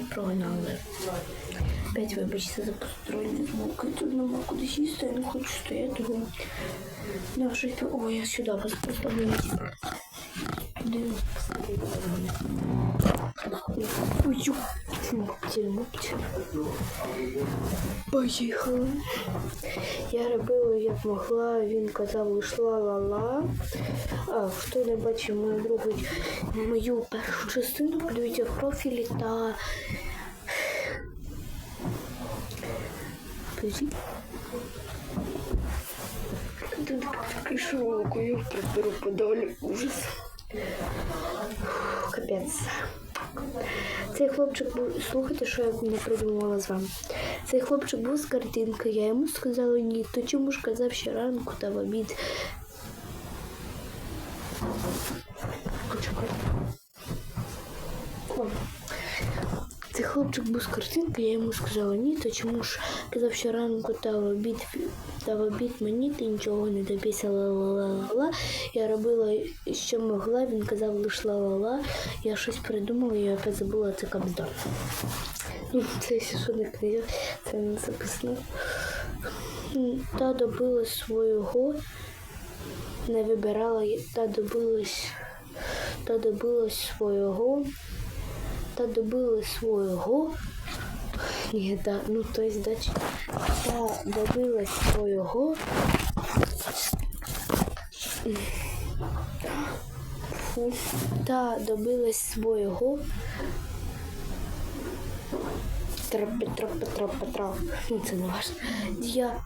прогнали. Опять вибачте за посторонні звуки. Тут нема куди сісти, я не хочу стояти. бо- Да, щось... О, я сюди вас поставлю. Ой, мопті. Поїхали. Я робила як могла, він казав, йшла ла-ла. А хто не бачив мою другу мою першу частину, подивіться в профілі та. Подожди. Тут кишовку я приберу подолі. Ужас. Капець. Цей хлопчик був. Слухайте, що я не придумала з вами. Цей хлопчик був з картинки. Я йому сказала ні. То чому ж казав ще ранку та в обід. Цей хлопчик був з картинки, я йому сказала ні, то чому ж казав, що ранку та в обід та в обід мені ти нічого не добійся ла-ла-ла-ла. Я робила, що могла, він казав лиш ла-ла-ла. Я щось придумала, я опять забула це кабзда. Ну, це що не книга, це не записано. Та добилась свого, не вибирала, та добилась, та добилась свого та добили свого. Ні, ну то есть дач, та добилась свого. Та добилась свого. Тропи. Ну, це не важно. Я,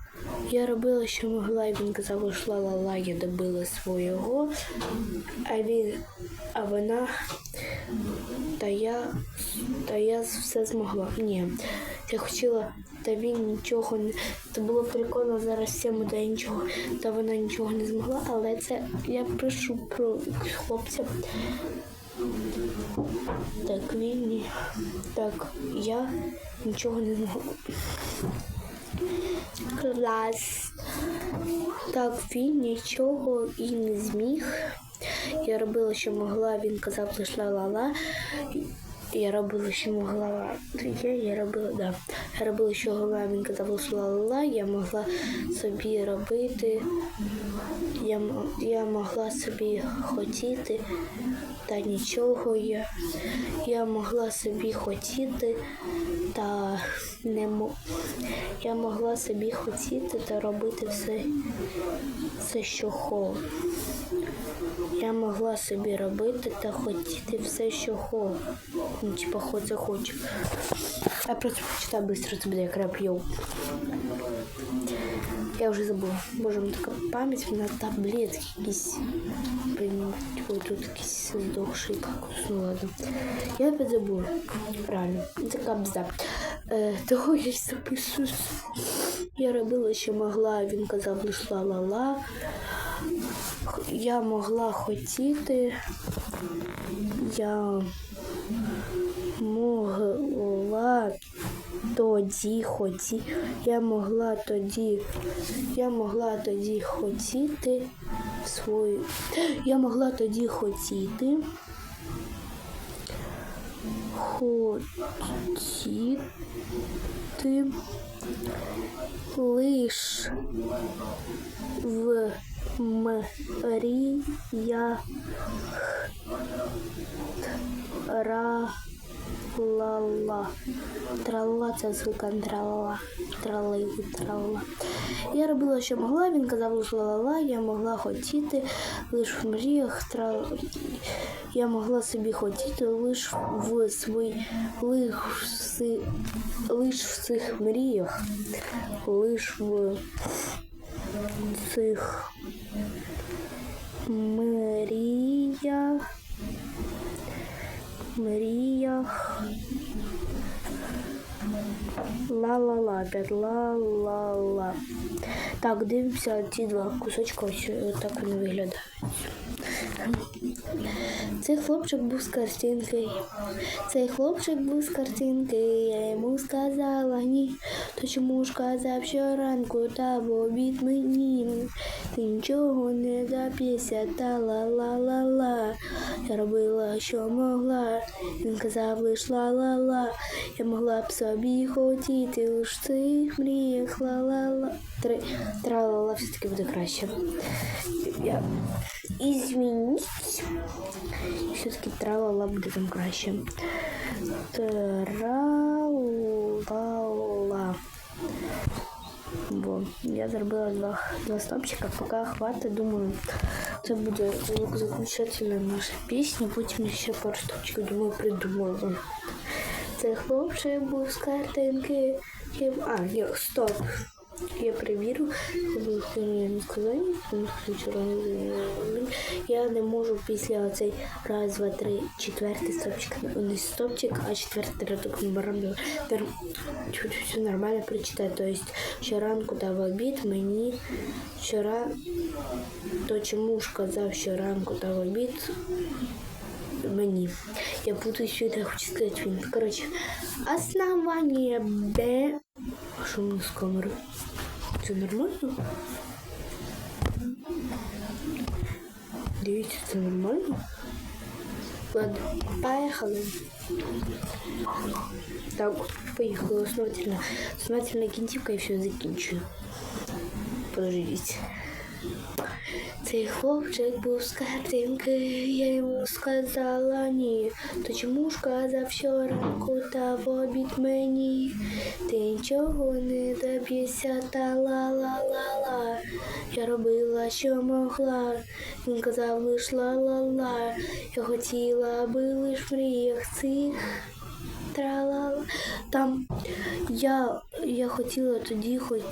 я робила, що могла, і він казав, йшла ла-ла, я добила свого. А він, а вона та я, та я все змогла. Ні, я хотіла, та він нічого не. Це було прикольно зараз всім, та нічого, та вона нічого не змогла, але це я пишу про хлопця. Так, він. Так, я нічого не змогла. Клас. Так, він нічого і не зміг. Я робила, що могла, він казав, лиш ла-ла-ла. Я робила, що могла. Я, я робила, да. Я робила, що могла, він казав, ла-ла-ла. Я могла собі робити. Я, я могла собі хотіти, та нічого я. Я могла собі хотіти, та не мо... Я могла собі хотіти та робити все, все що хочу. Я могла собі робити та хотіти все, що хочу. Ну, типа, хоч захочу. Я просто прочитаю быстро, це буде як реп йоу. Я вже забула. Боже, у мене така пам'ять на таблетки якісь. Блін, ой, тут якісь здохший какус. Ну ладно. Я опять забула. Реально. Це кабзда. Е, того я й записую. Я робила, що могла, він казав, лиш ла-ла-ла. Я могла хотіти. Я могла тоді хоті. Я могла тоді. Я могла тоді хотіти свою. Я могла тоді хотіти. Хотіти лиш в мріях тра-ла-ла. Тралала це звука тралала. Трали, тралала. Я робила, що могла, він казав лиш ла-ла-ла, я могла хотіти лиш в мріях тра... Я могла собі хотіти лиш в свої лиш, лиш в цих мріях, лиш в цих мріях, мріях. Ла-ла-ла, ла-ла-ла. Так, дивимося ці два кусочка, ось так вони виглядають. Цей хлопчик був з картинки. Цей хлопчик був з картинки. Я йому сказала ні. То чому ж казав щоранку та в обід мені? Ти нічого не доб'єшся та ла-ла-ла-ла. Я робила, що могла. Він казав лиш ла-ла-ла. Я могла б собі хотіти лиш цих мріях ла-ла-ла. Три тра-ла-ла все-таки буде краще. Я Извините. Все-таки тралала буде там краще. Тралала. Бо я зробила два, два стопчика, поки хватить, думаю, це буде заключительна наша пісня, потім ще пару стопчиків, думаю, придумала. Це хлопчик був з картинки. Я- А, ні, стоп. Я перевірю, я не можу після оцей раз, два, три, четвертий стопчик, не стопчик, а четвертий рядок. Чуть все нормально прочитати. Тобто щоранку та в обід мені вчора, то чому ж казав щоранку та в обід мені. Я буду сюди, хочу сказати він. Коротше, основання Б. А що в мене з камерою? Це нормально? Дивіться, це нормально? Ладно, поехали. Так, поїхали основательно. Основательна кінцівка і все закінчую. Подождіть. Цей хлопчик був з картинки, я йому сказала ні. То чому ж казав щоранку та в обід мені? Ти нічого не доб'єшся та ла-ла-ла-ла. Я робила, що могла. Він казав лиш ла-ла-ла. Я хотіла, аби лиш мріях цих. Там я, я хотіла тоді, хоч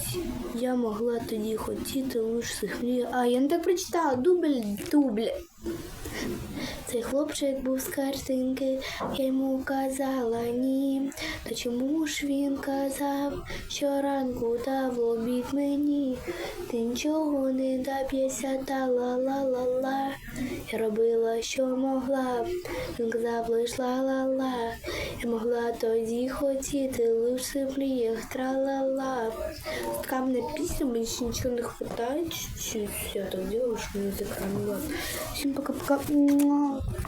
я могла тоді хотіти цих мрій. А я не так прочитала. Дубль, дубль. Цей хлопчик був з картинки, я йому казала ні. Та чому ж він казав, що ранку та в обід мені? Ти нічого не доб'єшся та ла-ла-ла-ла. Я робила, що могла. Він казав лиш ла-ла-ла. Я могла тоді хотіти лише в мріях тра-ла-ла. Така мене пісня, мені ще нічого не хватає. Чуть-чуть я так делаю, що мені так. Всім пока-пока. Муа.